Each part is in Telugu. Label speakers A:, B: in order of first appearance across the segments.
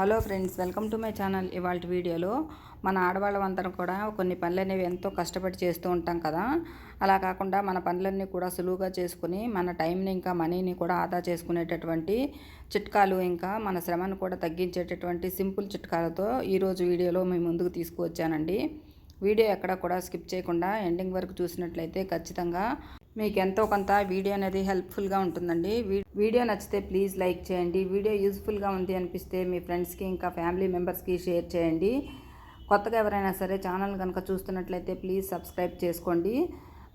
A: Hello friends welcome to my channel. ఇవాళ వీడియోలో మన ఆడవాళ్ళందరం కూడా కొన్ని పనులు అనేవి ఎంతో కష్టపడి చేస్తూ ఉంటాం కదా. అలా కాకుండా మన పనులన్నీ కూడా సులువుగా చేసుకుని మన టైంని ఇంకా మనీని కూడా ఆదా చేసుకునేటటువంటి చిట్కాలు ఇంకా మన శ్రమను కూడా తగ్గించేటటువంటి సింపుల్ చిట్కాలతో ఈరోజు వీడియోలో మేము ముందుకు తీసుకువచ్చానండి. వీడియో ఎక్కడ కూడా స్కిప్ చేయకుండా ఎండింగ్ వరకు చూసినట్లయితే ఖచ్చితంగా మీకు ఎంతో కొంత వీడియో అనేది హెల్ప్ఫుల్గా ఉంటుందండి. వీడియో నచ్చితే ప్లీజ్ లైక్ చేయండి. వీడియో యూస్ఫుల్గా ఉంది అనిపిస్తే మీ ఫ్రెండ్స్కి ఇంకా ఫ్యామిలీ మెంబర్స్కి షేర్ చేయండి. కొత్తగా ఎవరైనా సరే ఛానల్ కనుక చూస్తున్నట్లయితే ప్లీజ్ సబ్స్క్రైబ్ చేసుకోండి.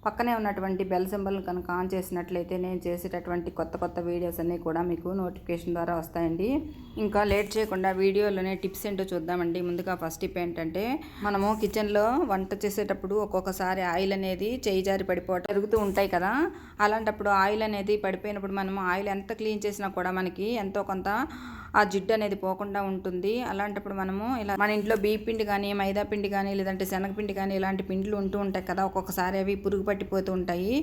A: పక్కనే ఉన్నటువంటి బెల్ సింబల్ కనుక ఆన్ చేసినట్లయితే నేను చేసేటటువంటి కొత్త కొత్త వీడియోస్ అన్నీ కూడా మీకు నోటిఫికేషన్ ద్వారా వస్తాయండి. ఇంకా లేట్ చేయకుండా వీడియోలోనే టిప్స్ ఏంటో చూద్దామండి. ముందుగా ఫస్ట్ టిప్ ఏంటంటే మనము కిచెన్లో వంట చేసేటప్పుడు ఒక్కొక్కసారి ఆయిల్ అనేది చేయి జారి పడిపోవటం జరుగుతూ ఉంటాయి కదా. అలాంటప్పుడు ఆయిల్ అనేది పడిపోయినప్పుడు మనము ఆయిల్ ఎంత క్లీన్ చేసినా కూడా మనకి ఎంతో కొంత ఆ జిడ్డు అనేది పోకుండా ఉంటుంది. అలాంటప్పుడు మనము ఇలా మన ఇంట్లో బియ్య పిండి కానీ మైదా పిండి కానీ లేదంటే శనగపిండి కానీ ఇలాంటి పిండిలు ఉంటూ ఉంటాయి కదా ఒక్కొక్కసారి అవి పురుగు పట్టిపోతూ ఉంటాయి.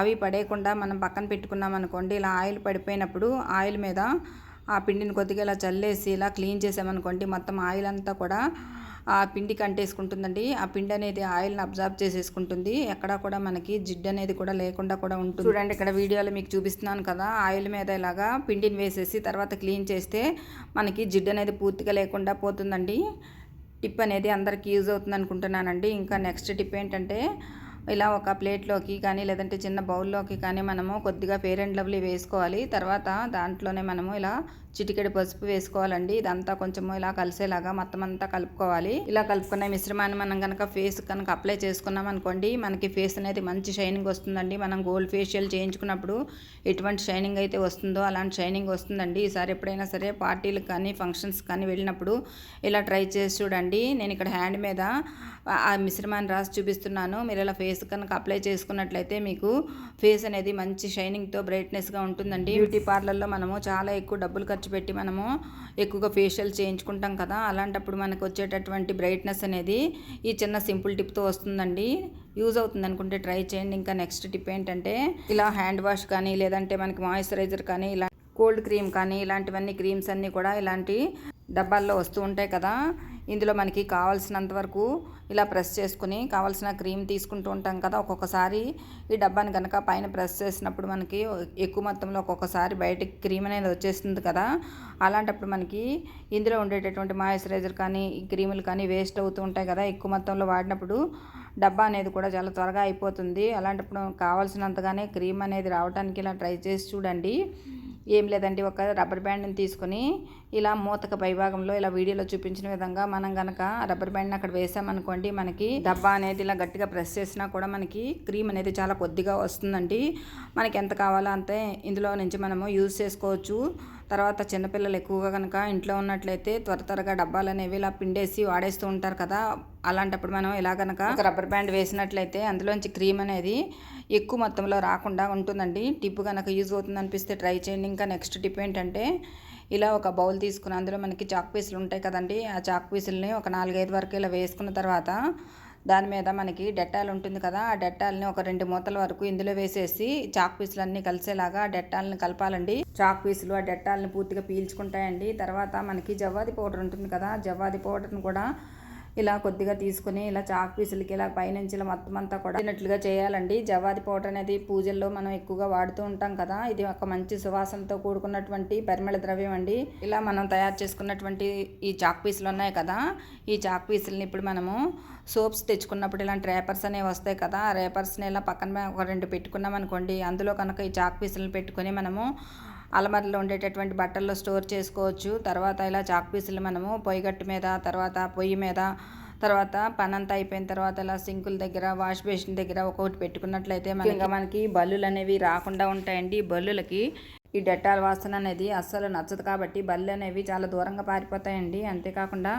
A: అవి పడేయకుండా మనం పక్కన పెట్టుకున్నాం అనుకోండి ఇలా ఆయిల్ పడిపోయినప్పుడు ఆయిల్ మీద ఆ పిండిని కొద్దిగా ఇలా చల్లేసి ఇలా క్లీన్ చేసామనుకోండి మొత్తం ఆయిల్ అంతా కూడా ఆ పిండి కంటేసుకుంటుందండి. ఆ పిండి అనేది ఆయిల్ని అబ్జర్వ్ చేసేసుకుంటుంది. ఎక్కడ కూడా మనకి జిడ్డు అనేది కూడా లేకుండా కూడా ఉంటుంది. చూడండి ఇక్కడ వీడియోలో మీకు చూపిస్తున్నాను కదా. ఆయిల్ మీద ఇలాగా పిండిని వేసేసి తర్వాత క్లీన్ చేస్తే మనకి జిడ్డు అనేది పూర్తిగా లేకుండా పోతుందండి. టిప్ అనేది అందరికీ యూజ్ అవుతుంది అనుకుంటున్నానండి. ఇంకా నెక్స్ట్ టిప్ ఏంటంటే ఇలా ఒక ప్లేట్లోకి కానీ లేదంటే చిన్న బౌల్లోకి కానీ మనము కొద్దిగా ఫేర్ అండ్ లవ్లీ వేసుకోవాలి. తర్వాత దాంట్లోనే మనము ఇలా చిటికెడు పసుపు వేసుకోవాలండి. ఇదంతా కొంచెం ఇలా కలిసేలాగా మొత్తం అంతా కలుపుకోవాలి. ఇలా కలుపుకున్న మిశ్రమాన్ని మనం కనుక ఫేస్ కనుక అప్లై చేసుకున్నాం అనుకోండి మనకి ఫేస్ అనేది మంచి షైనింగ్ వస్తుందండి. మనం గోల్డ్ ఫేషియల్ చేయించుకున్నప్పుడు ఎటువంటి షైనింగ్ అయితే వస్తుందో అలాంటి షైనింగ్ వస్తుందండి. ఈసారి ఎప్పుడైనా సరే పార్టీలకు కానీ ఫంక్షన్స్ కానీ వెళ్ళినప్పుడు ఇలా ట్రై చేసి చూడండి. నేను ఇక్కడ హ్యాండ్ మీద ఆ మిశ్రమాన్ని రాసి చూపిస్తున్నాను. మీరు ఇలా ఫేస్ కనుక అప్లై చేసుకున్నట్లయితే మీకు ఫేస్ అనేది మంచి షైనింగ్తో బ్రైట్నెస్గా ఉంటుందండి. బ్యూటీ పార్లర్లో మనము చాలా ఎక్కువ డబ్బులు ఖర్చు పెట్టి మనము ఎక్కువగా ఫేషియల్ చేయించుకుంటాం కదా అలాంటప్పుడు మనకు వచ్చేటటువంటి బ్రైట్నెస్ అనేది ఈ చిన్న సింపుల్ టిప్తో వస్తుందండి. యూజ్ అవుతుంది అనుకుంటే ట్రై చేయండి. ఇంకా నెక్స్ట్ టిప్ ఏంటంటే ఇలా హ్యాండ్ వాష్ కానీ లేదంటే మనకి మాయిశ్చరైజర్ కానీ ఇలా కోల్డ్ క్రీమ్ కానీ ఇలాంటివన్నీ క్రీమ్స్ అన్నీ కూడా ఇలాంటి డబ్బాల్లో వస్తూ ఉంటాయి కదా ఇందులో మనకి కావాల్సినంత వరకు ఇలా ప్రెస్ చేసుకుని కావాల్సిన క్రీమ్ తీసుకుంటూ ఉంటాం కదా ఒక్కొక్కసారి ఈ డబ్బాని కనుక పైన ప్రెస్ చేసినప్పుడు మనకి ఎక్కువ మొత్తంలో ఒక్కొక్కసారి బయటకి క్రీమ్ అనేది వచ్చేస్తుంది కదా అలాంటప్పుడు మనకి ఇందులో ఉండేటటువంటి మాయిశ్చరైజర్ కానీ ఈ క్రీములు కానీ వేస్ట్ అవుతూ ఉంటాయి కదా ఎక్కువ మొత్తంలో వాడినప్పుడు డబ్బా అనేది కూడా చాలా త్వరగా అయిపోతుంది. అలాంటప్పుడు కావాల్సినంతగానే క్రీమ్ అనేది రావడానికి ఇలా ట్రై చేసి చూడండి. ఏం లేదండి ఒక రబ్బర్ బ్యాండ్ని తీసుకొని ఇలా మూతక పైభాగంలో ఇలా వీడియోలో చూపించిన విధంగా మనం కనుక రబ్బర్ బ్యాండ్ని అక్కడ వేసామనుకోండి మనకి డబ్బా అనేది ఇలా గట్టిగా ప్రెస్ చేసినా కూడా మనకి క్రీమ్ అనేది చాలా కొద్దిగా వస్తుందండి. మనకి ఎంత కావాలో అంతే ఇందులో నుంచి మనము యూజ్ చేసుకోవచ్చు. తర్వాత చిన్నపిల్లలు ఎక్కువగా కనుక ఇంట్లో ఉన్నట్లయితే త్వర త్వరగా డబ్బాలు అనేవి ఇలా పిండేసి వాడేస్తూ ఉంటారు కదా. అలాంటప్పుడు మనం ఇలా కనుక రబ్బర్ బ్యాండ్ వేసినట్లయితే అందులోంచి క్రీమ్ అనేది ఎక్కువ మొత్తంలో రాకుండా ఉంటుందండి. టిప్ కనుక యూజ్ అవుతుంది అనిపిస్తే ట్రై చేయండి. ఇంకా నెక్స్ట్ టిప్ ఏంటంటే ఇలా ఒక బౌల్ తీసుకుని అందులో మనకి చాక్ పీసులు ఉంటాయి కదండి. ఆ చాక్ పీసులని ఒక నాలుగైదు వరకు ఇలా వేసుకున్న తర్వాత దాని మీద మనకి డెట్టాల్ ఉంటుంది కదా ఆ డెట్టాల్ని ఒక రెండు మూతల వరకు ఇందులో వేసేసి చాక్ పీసులన్నీ కలిసేలాగా ఆ డెట్టాల్ని కలపాలండి. చాక్ పీసులు ఆ డెట్టాల్ని పూర్తిగా పీల్చుకుంటాయండి. తర్వాత మనకి జవ్వాది పౌడర్ ఉంటుంది కదా జవ్వాది పౌడర్ని కూడా ఇలా కొద్దిగా తీసుకుని ఇలా చాక్ పీసులకి ఇలా పైనుంచి ఇలా మొత్తం అంతా కూడా తినట్లుగా చేయాలండి. జవాది పౌడర్ అనేది పూజల్లో మనం ఎక్కువగా వాడుతూ ఉంటాం కదా. ఇది ఒక మంచి సువాసనతో కూడుకున్నటువంటి పరిమళ ద్రవ్యం అండి. ఇలా మనం తయారు చేసుకున్నటువంటి ఈ చాక్ పీసులు ఉన్నాయి కదా. ఈ చాక్ పీసులని ఇప్పుడు మనము సోప్స్ తెచ్చుకున్నప్పుడు ఇలాంటి రేపర్స్ అనేవి వస్తాయి కదా. ఆ రేపర్స్ని ఇలా పక్కన ఒక రెండు పెట్టుకున్నాం అనుకోండి అందులో కనుక ఈ చాక్ పీసులను పెట్టుకొని మనము అలమరలో ఉండేటటువంటి బట్టల్లో స్టోర్ చేసుకోవచ్చు. తర్వాత ఇలా చాక్ పీసులు మనము పొయ్యిగట్టు మీద తర్వాత పొయ్యి మీద తర్వాత పనంతా అయిపోయిన తర్వాత ఇలా సింకుల దగ్గర వాష్ బేసిన్ దగ్గర ఒక్కొక్కటి పెట్టుకున్నట్లయితే మనకి మనకి బల్లులు అనేవి రాకుండా ఉంటాయండి. బల్లులకి ఈ డెటాల్ వాసన అనేది అస్సలు నచ్చదు కాబట్టి బల్లు అనేవి చాలా దూరంగా పారిపోతాయండి. అంతేకాకుండా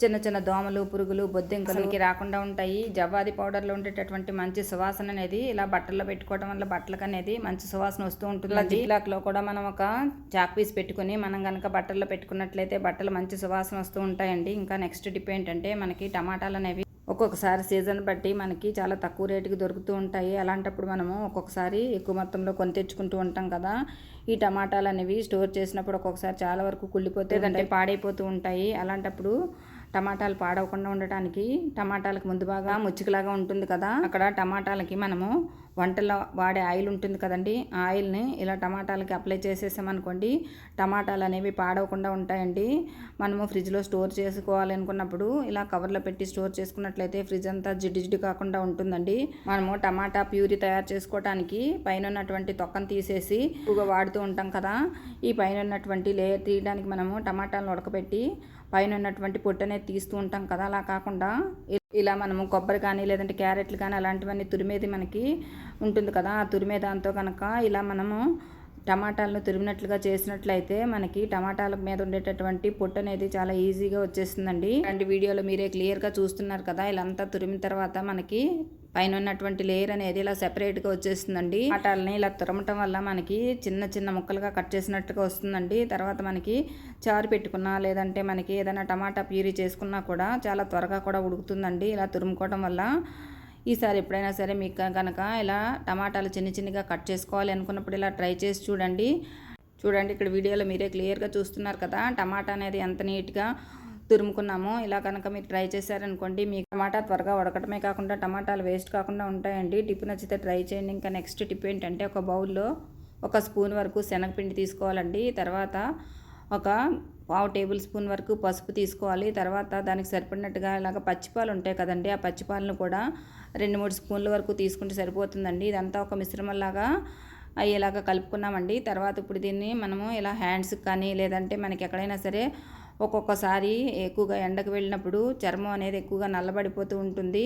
A: చిన్న చిన్న దోమలు పురుగులు బొద్దింకలకి రాకుండా ఉంటాయి. జవ్వాది పౌడర్లో ఉండేటటువంటి మంచి సువాసన అనేది ఇలా బట్టల్లో పెట్టుకోవడం వల్ల బట్టలకు అనేది మంచి సువాసన వస్తూ ఉంటుంది జిప్లాక్లో కూడా మనం ఒక చాక్ పీస్ పెట్టుకుని మనం కనుక బట్టల్లో పెట్టుకున్నట్లయితే బట్టలు మంచి సువాసన వస్తూ ఉంటాయండి. ఇంకా నెక్స్ట్ టిప్ ఏంటంటే మనకి టమాటాలు అనేవి ఒక్కొక్కసారి సీజన్ బట్టి మనకి చాలా తక్కువ రేటుకి దొరుకుతూ ఉంటాయి. అలాంటప్పుడు మనము ఒక్కొక్కసారి ఎక్కువ మొత్తంలో కొని తెచ్చుకుంటూ ఉంటాం కదా. ఈ టమాటాలు అనేవి స్టోర్ చేసినప్పుడు ఒక్కొక్కసారి చాలా వరకు కుళ్ళిపోతే అంటే పాడైపోతూ ఉంటాయి. అలాంటప్పుడు టమాటాలు పాడవకుండా ఉండటానికి టమాటాలకు ముందు బాగా ముచ్చికలాగా ఉంటుంది కదా. అక్కడ టమాటాలకి మనము వంటలో వాడే ఆయిల్ ఉంటుంది కదండి. ఆ ఆయిల్ని ఇలా టమాటాలకి అప్లై చేసేసామనుకోండి టమాటాలు అనేవి పాడవకుండా ఉంటాయండి. మనము ఫ్రిడ్జ్లో స్టోర్ చేసుకోవాలి అనుకున్నప్పుడు ఇలా కవర్లో పెట్టి స్టోర్ చేసుకున్నట్లయితే ఫ్రిడ్జ్ అంతా జిడ్డు జిడ్డు కాకుండా ఉంటుందండి. మనము టమాటా ప్యూరీ తయారు చేసుకోవడానికి పైన ఉన్నటువంటి తొక్కను తీసేసి ఎక్కువగా వాడుతూ ఉంటాం కదా. ఈ పైన ఉన్నటువంటి లేయర్ తీయడానికి మనము టమాటాలను ఉడకబెట్టి పైన ఉన్నటువంటి పొట్టు అనేది తీస్తూ ఉంటాం కదా అలా కాకుండా ఇలా మనము కొబ్బరి కానీ లేదంటే క్యారెట్లు కానీ అలాంటివన్నీ తురిమేది మనకి ఉంటుంది కదా ఆ తురిమే దాంతో కనుక ఇలా మనము టమాటాలను తురిమినట్లుగా చేసినట్లయితే మనకి టమాటాల మీద ఉండేటటువంటి పొట్టు అనేది చాలా ఈజీగా వచ్చేస్తుందండి. ఇలాంటి వీడియోలో మీరే క్లియర్గా చూస్తున్నారు కదా ఇలా అంతా తురిమిన తర్వాత మనకి పైన ఉన్నటువంటి లేయర్ అనేది ఇలా సెపరేట్గా వచ్చేస్తుందండి. టమాటాలని ఇలా తురమటం వల్ల మనకి చిన్న చిన్న ముక్కలుగా కట్ చేసినట్టుగా వస్తుందండి. తర్వాత మనకి చారు పెట్టుకున్నా లేదంటే మనకి ఏదైనా టమాటా ప్యూరీ చేసుకున్నా కూడా చాలా త్వరగా కూడా ఉడుకుతుందండి. ఇలా తురుముకోవడం వల్ల ఈసారి ఎప్పుడైనా సరే మీకు కనుక ఇలా టమాటాలు చిన్న చిన్నగా కట్ చేసుకోవాలి అనుకున్నప్పుడు ఇలా ట్రై చేసి చూడండి. చూడండి ఇక్కడ వీడియోలో మీరే క్లియర్గా చూస్తున్నారు కదా. టమాటా అనేది ఎంత నీట్గా తురుముకున్నాము ఇలా కనుక మీరు ట్రై చేశారనుకోండి మీ టమాటా త్వరగా ఉడకటమే కాకుండా టమాటాలు వేస్ట్ కాకుండా ఉంటాయండి. టిప్ నచ్చితే ట్రై చేయండి. ఇంకా నెక్స్ట్ టిప్ ఏంటంటే ఒక బౌల్లో ఒక స్పూన్ వరకు శనగపిండి తీసుకోవాలండి. తర్వాత ఒక పావు టేబుల్ స్పూన్ వరకు పసుపు తీసుకోవాలి. తర్వాత దానికి సరిపడినట్టుగా ఇలాగ పచ్చిపాలు ఉంటాయి కదండి ఆ పచ్చిపాలను కూడా రెండు మూడు స్పూన్ల వరకు తీసుకుంటే సరిపోతుందండి. ఇదంతా ఒక మిశ్రమంలాగా అయ్యేలాగా కలుపుకున్నామండి. తర్వాత ఇప్పుడు దీన్ని మనము ఇలా హ్యాండ్స్కి కానీ లేదంటే మనకి ఎక్కడైనా సరే ఒక్కొక్కసారి ఎక్కువగా ఎండకు వెళ్ళినప్పుడు చర్మం అనేది ఎక్కువగా నల్లబడిపోతూ ఉంటుంది.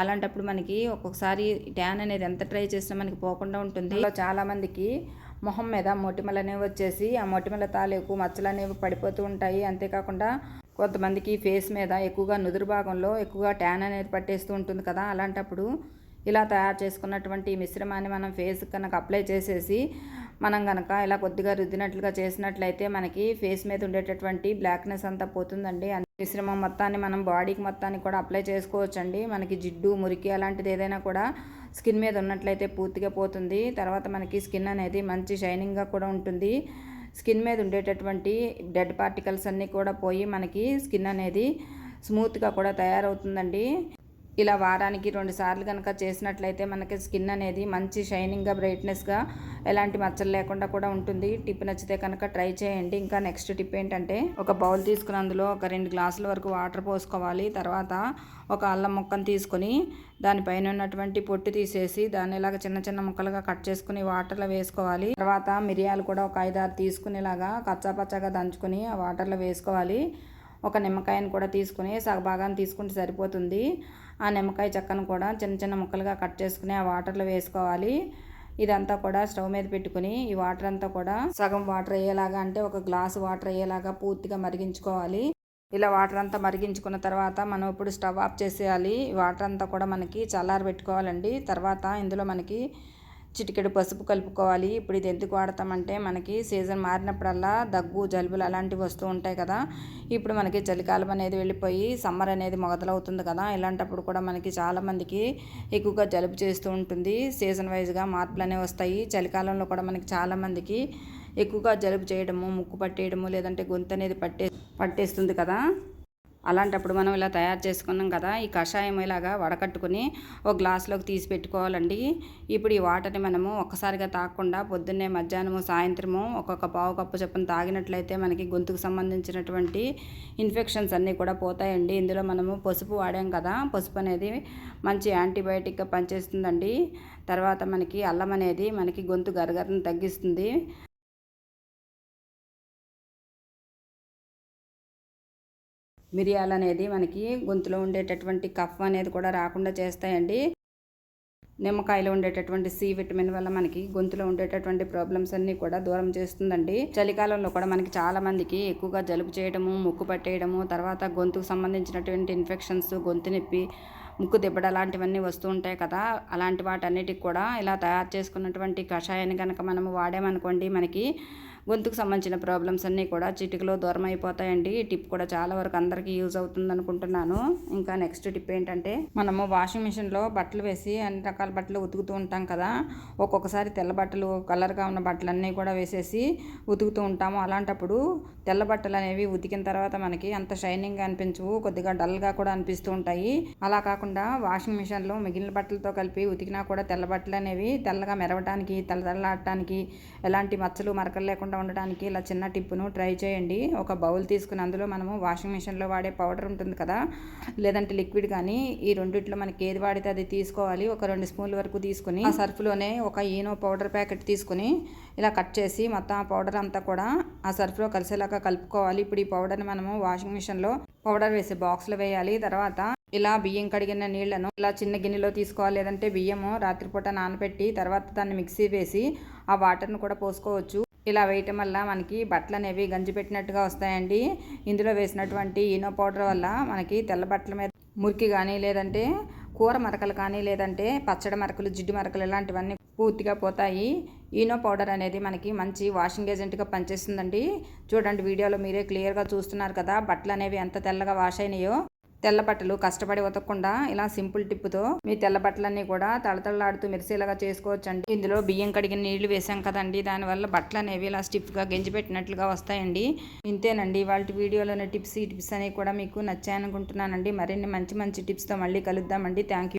A: అలాంటప్పుడు మనకి ఒక్కొక్కసారి ట్యాన్ అనేది ఎంత ట్రై చేసినా మనకి పోకుండా ఉంటుంది. చాలామందికి మొహం మీద మొటిమలు అనేవి వచ్చేసి ఆ మొటిమల తాలూకు మచ్చలు అనేవి పడిపోతూ ఉంటాయి. అంతేకాకుండా కొంతమందికి ఫేస్ మీద ఎక్కువగా నుదురు భాగంలో ఎక్కువగా ట్యాన్ అనేది పట్టేస్తూ ఉంటుంది కదా. అలాంటప్పుడు ఇలా తయారు చేసుకున్నటువంటి మిశ్రమాన్ని మనం ఫేస్ కనుక అప్లై చేసేసి మనం కనుక ఇలా కొద్దిగా రుద్దినట్లుగా చేసినట్లయితే మనకి ఫేస్ మీద ఉండేటటువంటి బ్లాక్నెస్ అంతా పోతుందండి. మిశ్రమం మొత్తాన్ని మనం బాడీకి మొత్తాన్ని కూడా అప్లై చేసుకోవచ్చండి. మనకి జిడ్డు మురికి అలాంటిది ఏదైనా కూడా స్కిన్ మీద ఉన్నట్లయితే పూర్తిగా పోతుంది. తర్వాత మనకి స్కిన్ అనేది మంచి షైనింగ్గా కూడా ఉంటుంది. స్కిన్ మీద ఉండేటటువంటి డెడ్ పార్టికల్స్ అన్నీ కూడా పోయి మనకి స్కిన్ అనేది స్మూత్గా కూడా తయారవుతుందండి. ఇలా వారానికి రెండు సార్లు కనుక చేసినట్లయితే మనకి స్కిన్ అనేది మంచి షైనింగ్గా బ్రైట్నెస్గా ఎలాంటి మచ్చలు లేకుండా కూడా ఉంటుంది. టిప్ నచ్చితే కనుక ట్రై చేయండి. ఇంకా నెక్స్ట్ టిప్ ఏంటంటే ఒక బౌల్ తీసుకుని అందులో ఒక రెండు గ్లాసుల వరకు వాటర్ పోసుకోవాలి. తర్వాత ఒక అల్లం ముక్కను తీసుకొని దానిపైన ఉన్నటువంటి పొట్టు తీసేసి దాన్ని ఇలాగ చిన్న చిన్న ముక్కలుగా కట్ చేసుకుని వాటర్లో వేసుకోవాలి. తర్వాత మిరియాలు కూడా ఒక ఐదారు తీసుకునేలాగా కచ్చాపచ్చాగా దంచుకొని ఆ వాటర్లో వేసుకోవాలి. ఒక నిమ్మకాయను కూడా తీసుకుని సగభాగాన్ని తీసుకుంటే సరిపోతుంది. ఆ నిమ్మకాయ చెక్కను కూడా చిన్న చిన్న ముక్కలుగా కట్ చేసుకుని ఆ వాటర్లో వేసుకోవాలి. ఇదంతా కూడా స్టవ్ మీద పెట్టుకుని ఈ వాటర్ అంతా కూడా సగం వాటర్ అయ్యేలాగా అంటే ఒక గ్లాసు వాటర్ అయ్యేలాగా పూర్తిగా మరిగించుకోవాలి. ఇలా వాటర్ అంతా మరిగించుకున్న తర్వాత మనం ఇప్పుడు స్టవ్ ఆఫ్ చేసేయాలి. వాటర్ అంతా కూడా మనకి చల్లారి పెట్టుకోవాలండి తర్వాత ఇందులో మనకి చిటికెడు పసుపు కలుపుకోవాలి. ఇప్పుడు ఇది ఎందుకు వాడతామంటే మనకి సీజన్ మారినప్పుడల్లా దగ్గు జలుబులు అలాంటివి వస్తూ ఉంటాయి కదా. ఇప్పుడు మనకి చలికాలం అనేది వెళ్ళిపోయి సమ్మర్ అనేది మొదలవుతుంది కదా. ఇలాంటప్పుడు కూడా మనకి చాలామందికి ఎక్కువగా జలుబు చేస్తూ ఉంటుంది. సీజన్ వైజ్గా మార్పులు అనేవి వస్తాయి. చలికాలంలో కూడా మనకి చాలామందికి ఎక్కువగా జలుబు చేయడము ముక్కు పట్టేయడము లేదంటే గొంతు అనేది పట్టే పట్టేస్తుంది కదా. అలాంటప్పుడు మనం ఇలా తయారు చేసుకున్నాం కదా ఈ కషాయం ఇలాగా వడకట్టుకుని ఒక గ్లాస్లోకి తీసి పెట్టుకోవాలండి. ఇప్పుడు ఈ వాటర్ని మనము ఒక్కసారిగా తాగకుండా పొద్దున్నే మధ్యాహ్నము సాయంత్రము ఒక్కొక్క పావు కప్పు చొప్పున తాగినట్లయితే మనకి గొంతుకు సంబంధించినటువంటి ఇన్ఫెక్షన్స్ అన్నీ కూడా పోతాయండి. ఇందులో మనము పసుపు వాడాం కదా పసుపు అనేది మంచి యాంటీబయాటిక్గా పనిచేస్తుందండి. తర్వాత మనకి అల్లం అనేది మనకి గొంతు గరగరను తగ్గిస్తుంది. మిరియాలు అనేది మనకి గొంతులో ఉండేటటువంటి కఫ్ అనేది కూడా రాకుండా చేస్తాయండి. నిమ్మకాయలో ఉండేటటువంటి సి విటమిన్ వల్ల మనకి గొంతులో ఉండేటటువంటి ప్రాబ్లమ్స్ అన్నీ కూడా దూరం చేస్తుందండి. చలికాలంలో కూడా మనకి చాలా మందికి ఎక్కువగా జలుబు చేయడము ముక్కు పట్టేయడము తర్వాత గొంతుకు సంబంధించినటువంటి ఇన్ఫెక్షన్స్ గొంతు నొప్పి ముక్కు దిబ్బడ అలాంటివన్నీ వస్తూ ఉంటాయి కదా. అలాంటి వాటన్నిటికి కూడా ఇలా తయారు చేసుకున్నటువంటి కషాయాన్ని కనుక మనము వాడామనుకోండి మనకి గొంతుకు సంబంధించిన ప్రాబ్లమ్స్ అన్నీ కూడా చిటికలో దూరం అయిపోతాయండి. ఈ టిప్ కూడా చాలా వరకు అందరికీ యూజ్ అవుతుంది అనుకుంటున్నాను ఇంకా నెక్స్ట్ టిప్ ఏంటంటే మనము వాషింగ్ మిషన్లో బట్టలు వేసి అన్ని రకాల బట్టలు ఉతుకుతూ ఉంటాం కదా. ఒక్కొక్కసారి తెల్ల బట్టలు కలర్గా ఉన్న బట్టలన్నీ కూడా వేసేసి ఉతుకుతూ ఉంటాము. అలాంటప్పుడు తెల్ల బట్టలు అనేవి ఉతికిన తర్వాత మనకి అంత షైనింగ్ అనిపించవు కొద్దిగా డల్గా కూడా అనిపిస్తూ ఉంటాయి. అలా కాకుండా వాషింగ్ మిషన్లో మిగిలిన బట్టలతో కలిపి ఉతికినా కూడా తెల్ల బట్టలు అనేవి తెల్లగా మెరవటానికి తెల్ల ఎలాంటి మచ్చలు మరకలు లేకుండా ఉండడానికి ఇలా చిన్న టిప్పును ట్రై చేయండి. ఒక బౌల్ తీసుకుని అందులో మనము వాషింగ్ మిషన్లో వాడే పౌడర్ ఉంటుంది కదా లేదంటే లిక్విడ్ కానీ ఈ రెండిట్లో మనకి ఏది వాడితే అది తీసుకోవాలి. ఒక రెండు స్పూన్ల వరకు తీసుకుని ఆ సర్ఫ్లోనే ఒక ఈనో పౌడర్ ప్యాకెట్ తీసుకుని ఇలా కట్ చేసి మొత్తం ఆ పౌడర్ అంతా కూడా ఆ సర్ఫ్లో కలిసేలాగా కలుపుకోవాలి. ఇప్పుడు ఈ పౌడర్ని మనము వాషింగ్ మిషన్లో పౌడర్ వేసి బాక్స్లో వేయాలి. తర్వాత ఇలా బియ్యం కడిగిన నీళ్ళను ఇలా చిన్న గిన్నెలో తీసుకోవాలి. లేదంటే బియ్యము రాత్రిపూట నానబెట్టి తర్వాత దాన్ని మిక్సీ వేసి ఆ వాటర్ను కూడా పోసుకోవచ్చు. ఇలా వేయటం వల్ల మనకి బట్టలు అనేవి గంజి పెట్టినట్టుగా వస్తాయండి. ఇందులో వేసినటువంటి ఈనో పౌడర్ వల్ల మనకి తెల్ల బట్టల మీద మురికి కానీ లేదంటే కూర మరకలు కానీ లేదంటే పచ్చడి మరకలు జిడ్డు మరకలు ఇలాంటివన్నీ పూర్తిగా పోతాయి. ఈనో పౌడర్ అనేది మనకి మంచి వాషింగ్ ఏజెంట్గా పనిచేస్తుందండి. చూడండి వీడియోలో మీరే క్లియర్గా చూస్తున్నారు కదా బట్టలు అనేవి ఎంత తెల్లగా వాష్ అయినాయో. తెల్ల బట్టలు కష్టపడి ఉతకకుండా ఇలా సింపుల్ టిప్పుతో మీ తెల్ల బట్టలన్నీ కూడా తళతళలాడుతూ మెరిసేలాగా చేసుకోవచ్చు అండి ఇందులో బియ్యం కడిగిన నీళ్ళు వేసాం కదండి. దానివల్ల బట్టలు అనేవి ఇలా స్టిఫ్గా గెంజి పెట్టినట్లుగా వస్తాయండి. ఇంతేనండి. వాళ్ళ వీడియోలోని టిప్స్ ఈ టిప్స్ అనేవి కూడా మీకు నచ్చాయనుకుంటున్నానండి. మరిన్ని మంచి మంచి టిప్స్తో మళ్ళీ కలుద్దామండి. థ్యాంక్